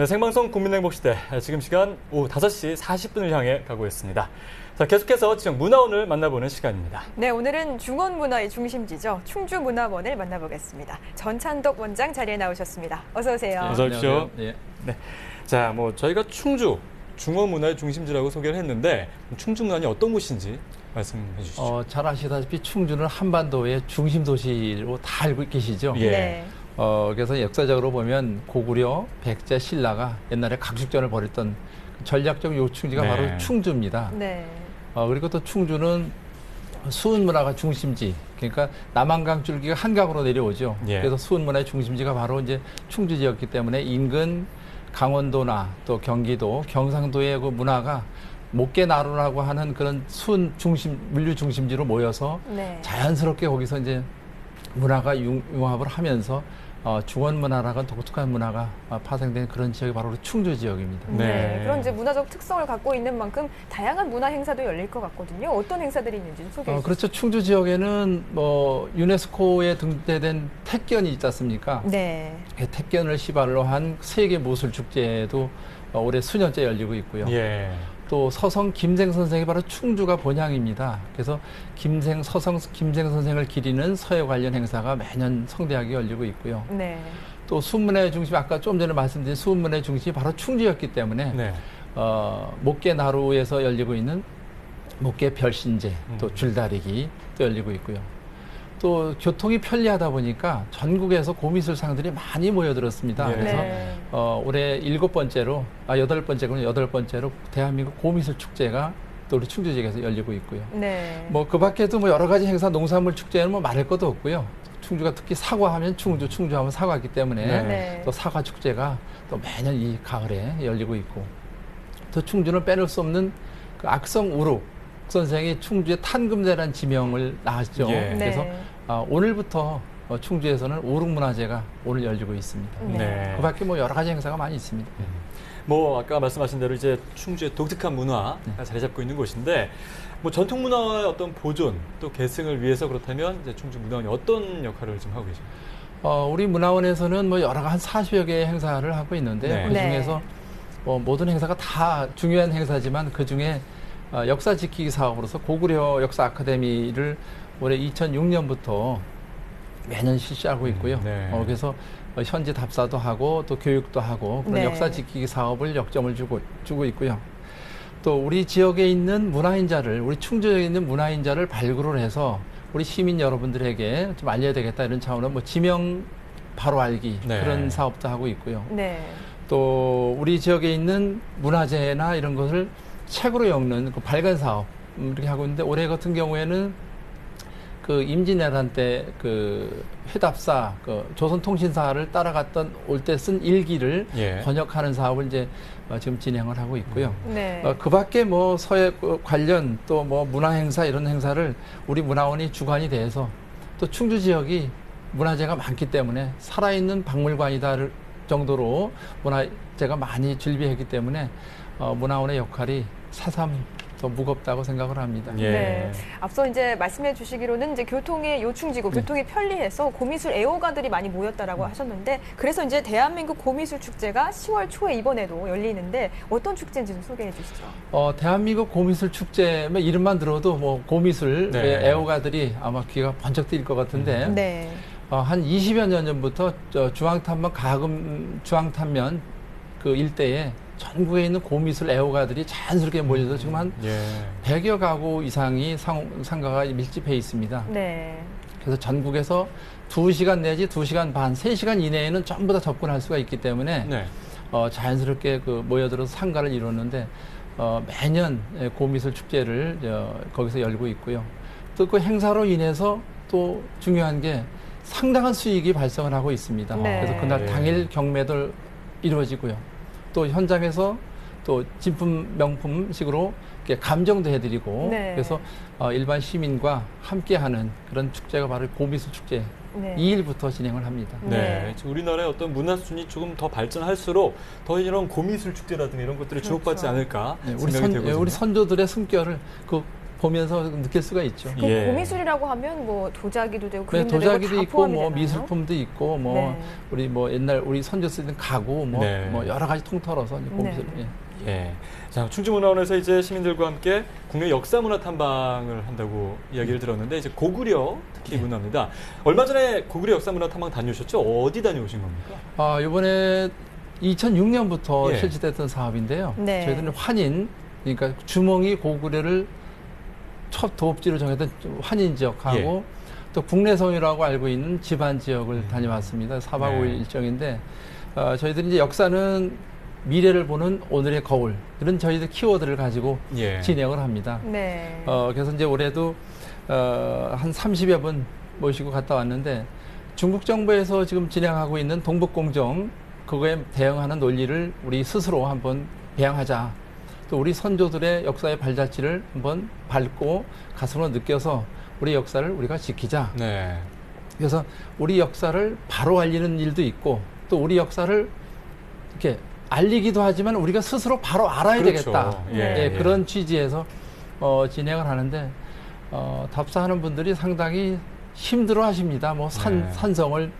네, 생방송 국민행복시대 지금 시간 오후 5시 40분을 향해 가고 있습니다. 자, 계속해서 지역 문화원을 만나보는 시간입니다. 네, 오늘은 중원 문화의 중심지죠. 충주 문화원을 만나보겠습니다. 전찬덕 원장 자리에 나오셨습니다. 어서 오세요. 어서 오십시오. 예. 자, 뭐 저희가 충주 중원 문화의 중심지라고 소개를 했는데 충주 문화이 어떤 곳인지 말씀해 주시죠. 어, 잘 아시다시피 충주는 한반도의 중심 도시로 다 알고 계시죠. 예. 네. 어, 그래서 역사적으로 보면 고구려 백제 신라가 옛날에 각축전을 벌였던 전략적 요충지가 네. 바로 충주입니다. 네. 어, 그리고 또 충주는 수은 문화가 중심지. 그러니까 남한강 줄기가 한강으로 내려오죠. 예. 그래서 수은 문화의 중심지가 바로 이제 충주지였기 때문에 인근 강원도나 또 경기도, 경상도의 그 문화가 목계나루라고 하는 그런 수은 중심 물류 중심지로 모여서 네. 자연스럽게 거기서 이제 문화가 융, 융합을 하면서 어, 중원 문화라는 독특한 문화가 어, 파생된 그런 지역이 바로 우리 충주 지역입니다. 네. 네. 그런 이제 문화적 특성을 갖고 있는 만큼 다양한 문화 행사도 열릴 것 같거든요. 어떤 행사들이 있는지 좀 소개해 어, 주시죠. 그렇죠. 충주 지역에는 뭐 유네스코에 등재된 택견이 있지 않습니까? 네. 그 택견을 시발로 한 세계 무술 축제도 어, 올해 수년째 열리고 있고요. 예. 또 서성 김생 선생이 바로 충주가 본향입니다. 그래서 김생 서성 김생 선생을 기리는 서예 관련 행사가 매년 성대하게 열리고 있고요. 네. 또 수문의 중심 아까 좀 전에 말씀드린 수문의 중심이 바로 충주였기 때문에 네. 어, 목계 나루에서 열리고 있는 목계 별신제 또 음. 줄다리기 또 열리고 있고요. 또 교통이 편리하다 보니까 전국에서 고미술상들이 많이 모여들었습니다. 예. 그래서 네. 어, 올해 일곱 번째로 아 여덟 번째군요. 여덟 번째로 대한민국 고미술 축제가 또 우리 충주 지역에서 열리고 있고요. 네. 뭐그 밖에도 뭐 여러 가지 행사 농산물 축제는 뭐 말할 것도 없고요. 충주가 특히 사과하면 충주, 충주하면 사과이기 때문에 네. 네. 또 사과 축제가 또 매년 이 가을에 열리고 있고 또 충주는 빼놓을 수 없는 그 악성 우룩 선생이 충주의 탄금제라는 지명을 낳았죠. 예. 그래서 네. 아, 오늘부터 어, 충주에서는 우룩문화제가 오늘 열리고 있습니다. 네. 네. 그 밖에 뭐 여러 가지 행사가 많이 있습니다. 뭐 아까 말씀하신 대로 이제 충주의 독특한 문화가 자리 잡고 있는 곳인데 뭐 전통 문화의 어떤 보존 또 계승을 위해서 그렇다면 이제 충주 문화원이 어떤 역할을 좀 하고 계십니까? 어, 우리 문화원에서는 뭐 여러 한 40여 개의 행사를 하고 있는데 네. 그 네. 중에서 뭐 모든 행사가 다 중요한 행사지만 그 중에 어, 역사 지키기 사업으로서 고구려 역사 아카데미를 올해 2006년부터 매년 실시하고 있고요. 네. 어, 그래서 어, 현지 답사도 하고 또 교육도 하고 그런 네. 역사 지키기 사업을 역점을 주고 주고 있고요. 또 우리 지역에 있는 문화인자를 우리 충주에 있는 문화인자를 발굴을 해서 우리 시민 여러분들에게 좀 알려야 되겠다 이런 차원으로 뭐 지명 바로 알기 네. 그런 사업도 하고 있고요. 네. 또 우리 지역에 있는 문화재나 이런 것을 책으로 엮는 그 발간 사업 음, 이렇게 하고 있는데 올해 같은 경우에는 그 임진왜란 때 그 회답사 그 조선통신사를 따라갔던 올 때 쓴 일기를 예. 번역하는 사업을 이제 어, 지금 진행을 하고 있고요. 네. 어, 그 밖에 뭐 서해 그 관련 또 뭐 문화 행사 이런 행사를 우리 문화원이 주관이 돼서 또 충주 지역이 문화재가 많기 때문에 살아있는 박물관이다 정도로 문화재가 많이 즐비했기 때문에 어, 문화원의 역할이 새삼 더 무겁다고 생각을 합니다. 예. 네. 앞서 이제 말씀해 주시기로는 이제 교통의 요충지고 네. 교통이 편리해서 고미술 애호가들이 많이 모였다라고 하셨는데 그래서 이제 대한민국 고미술 축제가 10월 초에 이번에도 열리는데 어떤 축제인지 좀 소개해 주시죠. 어, 대한민국 고미술 축제 뭐 이름만 들어도 뭐 고미술 네. 애호가들이 아마 귀가 번쩍 뜨일 것 같은데 네. 어, 한 20여 년 전부터 저 중앙탄면 가금 중앙탄면 그 일대에 전국에 있는 고미술 애호가들이 자연스럽게 몰려서 지금 한 예. 100여 가구 이상이 상, 상가가 밀집해 있습니다. 네. 그래서 전국에서 2시간 내지 2시간 반, 3시간 이내에는 전부 다 접근할 수가 있기 때문에 네. 어, 자연스럽게 그 모여들어서 상가를 이루는데 어, 매년 예, 고미술 축제를 어, 거기서 열고 있고요. 또 그 행사로 인해서 또 중요한 게 상당한 수익이 발생을 하고 있습니다. 네. 그래서 그날 당일 경매도 이루어지고요. 또 현장에서 또 진품 명품식으로 이렇게 감정도 해드리고 네. 그래서 어, 일반 시민과 함께하는 그런 축제가 바로 고미술 축제 네. 2일부터 진행을 합니다. 네. 네. 지금 우리나라의 어떤 문화 수준이 조금 더 발전할수록 더 이런 고미술 축제라든가 이런 것들이 주목받지 그렇죠. 않을까 네, 우리 생각이 선, 되거든요. 우리 선조들의 숨결을 그 보면서 느낄 수가 있죠. 그 예. 고미술이라고 하면 뭐 도자기도 되고 네, 그림도 도자기도 되고 다 있고 뭐 되나요? 미술품도 있고 뭐 네. 우리 뭐 옛날 우리 선조 쓰던 가구 뭐, 네. 뭐 여러 가지 통틀어서 이제 고미술 네. 예. 예. 자, 충주문화원에서 이제 시민들과 함께 국내 역사 문화 탐방을 한다고 이야기를 들었는데 이제 고구려 특히 네. 문화입니다. 얼마 전에 고구려 역사 문화 탐방 다녀오셨죠? 어디 다녀오신 겁니까? 아, 이번에 2006년부터 예. 실시됐던 사업인데요. 네. 저희들은 환인, 그러니까 주몽이 고구려를 첫 도읍지로 정했던 환인 지역하고 예. 또 국내 성이라고 알고 있는 집안 지역을 다녀왔습니다. 4박 네. 5일 일정인데 어, 저희들이 이제 역사는 미래를 보는 오늘의 거울 이런 저희들 키워드를 가지고 예. 진행을 합니다. 네. 어, 그래서 이제 올해도 어, 한 30여 분 모시고 갔다 왔는데 중국 정부에서 지금 진행하고 있는 동북공정 그거에 대응하는 논리를 우리 스스로 한번 배양하자. 또 우리 선조들의 역사의 발자취를 한번 밟고 가슴으로 느껴서 우리 역사를 우리가 지키자. 네. 그래서 우리 역사를 바로 알리는 일도 있고 또 우리 역사를 이렇게 알리기도 하지만 우리가 스스로 바로 알아야 그렇죠. 되겠다. 예, 예, 예. 그런 취지에서 어, 진행을 하는데 어, 답사하는 분들이 상당히 힘들어 하십니다. 뭐 산, 네. 산성을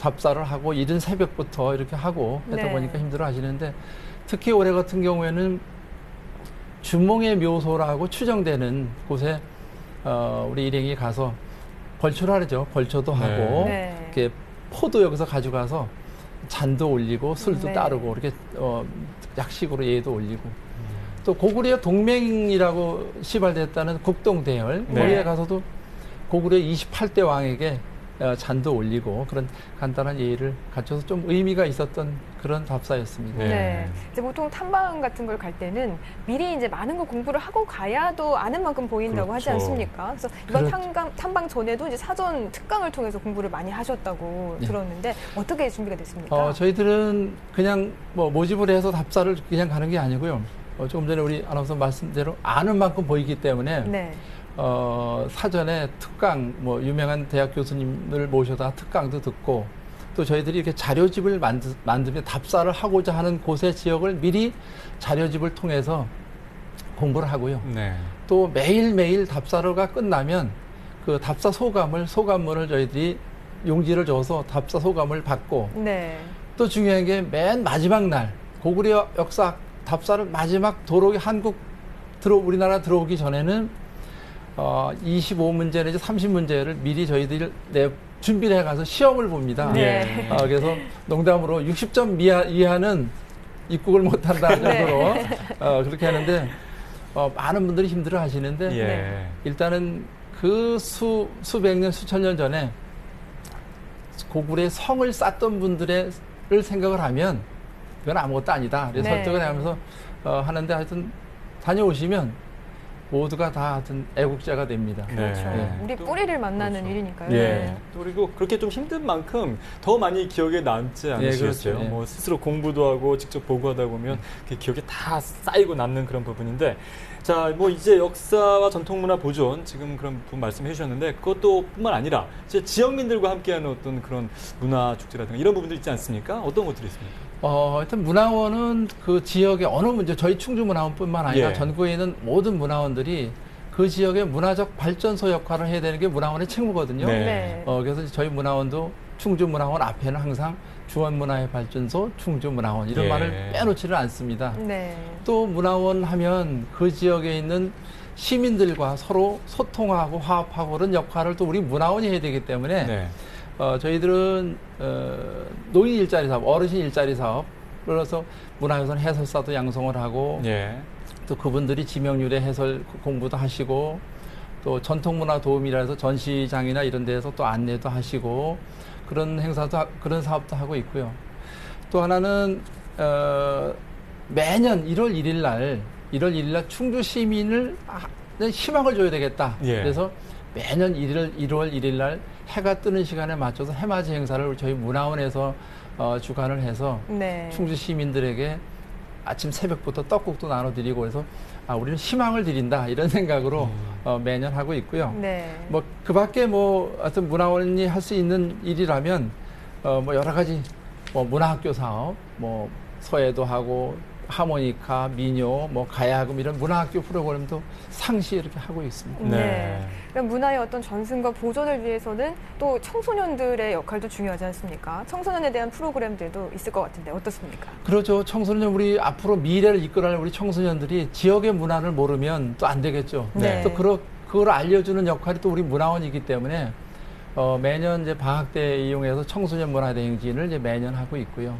답사를 하고 이른 새벽부터 이렇게 하고 하다 네. 보니까 힘들어 하시는데 특히 올해 같은 경우에는 주몽의 묘소라고 추정되는 곳에 어, 우리 일행이 가서 벌초를 하죠. 벌초도 네. 하고 네. 이렇게 포도 여기서 가져가서 잔도 올리고 술도 네. 따르고 이렇게 어, 약식으로 예도 올리고 또 고구려 동맹이라고 시발됐다는 국동대열 네. 거기에 가서도 고구려 28대 왕에게 어, 잔도 올리고 그런 간단한 예의를 갖춰서 좀 의미가 있었던 그런 답사였습니다. 네. 네. 이제 보통 탐방 같은 걸 갈 때는 미리 이제 많은 걸 공부를 하고 가야도 아는 만큼 보인다고 하지 그렇죠. 않습니까? 그래서 이번 그렇죠. 탐방, 탐방 전에도 이제 사전 특강을 통해서 공부를 많이 하셨다고 네. 들었는데 어떻게 준비가 됐습니까? 어, 저희들은 그냥 뭐 모집을 해서 답사를 그냥 가는 게 아니고요. 어, 조금 전에 우리 아나운서 말씀대로 아는 만큼 보이기 때문에 네. 어, 사전에 특강, 뭐, 유명한 대학 교수님을 모셔다 특강도 듣고, 또 저희들이 이렇게 자료집을 만드, 만들며 답사를 하고자 하는 곳의 지역을 미리 자료집을 통해서 공부를 하고요. 네. 또 매일매일 답사가 끝나면 그 답사 소감을, 소감문을 저희들이 용지를 줘서 답사 소감을 받고, 네. 또 중요한 게 맨 마지막 날, 고구려 역사 답사를 마지막 도로 한국 들어, 우리나라 들어오기 전에는 어, 25문제 내지 30문제를 미리 저희들이 내, 준비를 해가서 시험을 봅니다. 네. 어, 그래서 농담으로 60점 이하, 이하는 입국을 못한다 정도로 어, 그렇게 하는데 어, 많은 분들이 힘들어 하시는데 예. 네. 일단은 그 수, 수백 년, 수천 년 전에 고구려의 성을 쌓던 분들의 를 생각을 하면 이건 아무것도 아니다. 그래서 네. 설득을 하면서 어, 하는데 하여튼 다녀오시면 모두가 다 하여튼 애국자가 됩니다. 그렇죠. 네. 우리 또- 뿌리를 만나는 그렇죠. 일이니까요. 예. 네. 또 그리고 그렇게 좀 힘든 만큼 더 많이 기억에 남지 않으시겠어요? 그렇죠. 예. 뭐 스스로 공부도 하고 직접 보고하다 보면 그 기억에 다 쌓이고 남는 그런 부분인데 자, 뭐 이제 역사와 전통문화 보존 지금 그런 부분 말씀해 주셨는데 그것도 뿐만 아니라 이제 지역민들과 함께하는 어떤 그런 문화 축제라든가 이런 부분들 있지 않습니까? 어떤 것들이 있습니까? 어, 하여튼 문화원은 그 지역의 어느 문제, 저희 충주 문화원뿐만 아니라 예. 전국에 있는 모든 문화원들 이 그 지역의 문화적 발전소 역할을 해야 되는 게 문화원의 책무거든요. 네. 네. 어, 그래서 저희 문화원도 충주 문화원 앞에는 항상 주원 문화의 발전소, 충주 문화원 이런 예. 말을 빼놓지를 않습니다. 네. 또 문화원 하면 그 지역에 있는 시민들과 서로 소통하고 화합하고 그런 역할을 또 우리 문화원이 해야 되기 때문에 네. 어, 저희들은 어, 노인 일자리 사업, 어르신 일자리 사업, 그래서 문화유산 해설사도 양성을 하고 예. 또 그분들이 지명률의 해설 공부도 하시고 또 전통문화 도움이라 해서 전시장이나 이런 데에서 또 안내도 하시고 그런 행사도 하- 그런 사업도 하고 있고요. 또 하나는 어, 매년 1월 1일 날 1월 1일 날 충주 시민을 아, 희망을 줘야 되겠다. 예. 그래서 매년 1월 1월 1일 날 해가 뜨는 시간에 맞춰서 해맞이 행사를 저희 문화원에서 어, 주관을 해서 네. 충주 시민들에게 아침 새벽부터 떡국도 나눠드리고 그래서 아 우리는 희망을 드린다 이런 생각으로 어, 매년 하고 있고요. 네. 뭐 그밖에 뭐 하여튼 문화원이 할 수 있는 일이라면 어, 뭐 여러 가지 뭐 문화학교 사업 뭐 서예도 하고 하모니카, 민요, 뭐 가야금 이런 문화학교 프로그램도 상시 이렇게 하고 있습니다. 네. 네. 그럼 문화의 어떤 전승과 보존을 위해서는 또 청소년들의 역할도 중요하지 않습니까? 청소년에 대한 프로그램들도 있을 것 같은데 어떻습니까? 그렇죠. 청소년 우리 앞으로 미래를 이끌어갈 우리 청소년들이 지역의 문화를 모르면 또 안 되겠죠. 네. 또 그러, 그걸 알려주는 역할이 또 우리 문화원이기 때문에 어, 매년 이제 방학 때 이용해서 청소년 문화 대행진을 이제 매년 하고 있고요.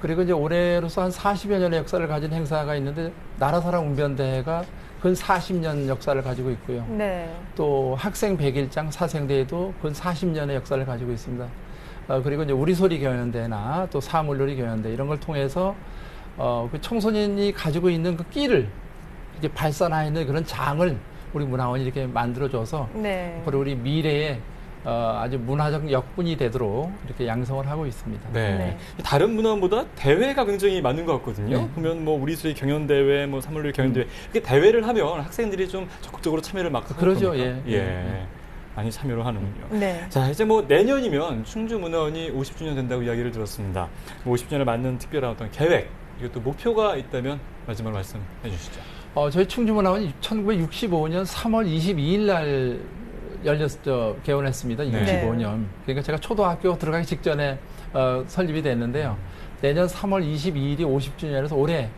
그리고 이제 올해로서 한 40여 년의 역사를 가진 행사가 있는데 나라사랑 웅변대회가 근 40년 역사를 가지고 있고요. 네. 또 학생 백일장 사생대회도 근 40년의 역사를 가지고 있습니다. 어, 그리고 이제 우리 소리 경연대나 또 사물놀이 경연대 이런 걸 통해서 어, 그 청소년이 가지고 있는 그 끼를 이제 발산하는 그런 장을 우리 문화원이 이렇게 만들어줘서 네. 앞으로 우리 미래에 어, 아주 문화적 역분이 되도록 이렇게 양성을 하고 있습니다. 네. 네. 다른 문화보다 대회가 굉장히 많은 것 같거든요. 네. 보면 뭐 우리 수의 경연 대회, 뭐 사물놀이 경연 대회 이렇게 대회를 하면 학생들이 좀 적극적으로 참여를 막 그러죠. 예. 예. 예. 많이 참여를 하는군요. 네. 자, 이제 뭐 내년이면 충주 문화원이 50주년 된다고 이야기를 들었습니다. 뭐 50주년을 맞는 특별한 어떤 계획, 이것도 목표가 있다면 마지막 말씀해 주시죠. 어, 저희 충주문화원이 1965년 3월 22일 날 열렸, 저, 개원했습니다. 네. 65년. 그러니까 제가 초등학교 들어가기 직전에 어, 설립이 됐는데요. 내년 3월 22일이 50주년이라서 올해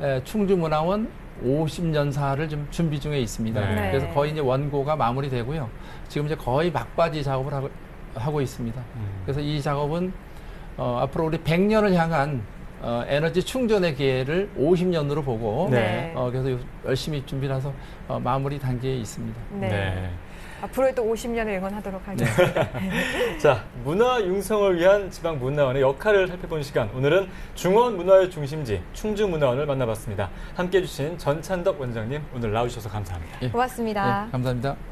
에, 충주문화원 50년사를 좀 준비 중에 있습니다. 네. 그래서 거의 이제 원고가 마무리되고요. 지금 이제 거의 막바지 작업을 하고, 하고 있습니다. 음. 그래서 이 작업은 어, 앞으로 우리 100년을 향한 어, 에너지 충전의 기회를 50년으로 보고 네. 어, 그래서 열심히 준비해서 어, 마무리 단계에 있습니다. 네. 앞으로 또 50년을 응원하도록 하겠습니다. 자, 문화 융성을 위한 지방 문화원의 역할을 살펴본 시간. 오늘은 중원 문화의 중심지 충주 문화원을 만나봤습니다. 함께 해주신 전찬덕 원장님 오늘 나와주셔서 감사합니다. 예. 고맙습니다. 네, 감사합니다.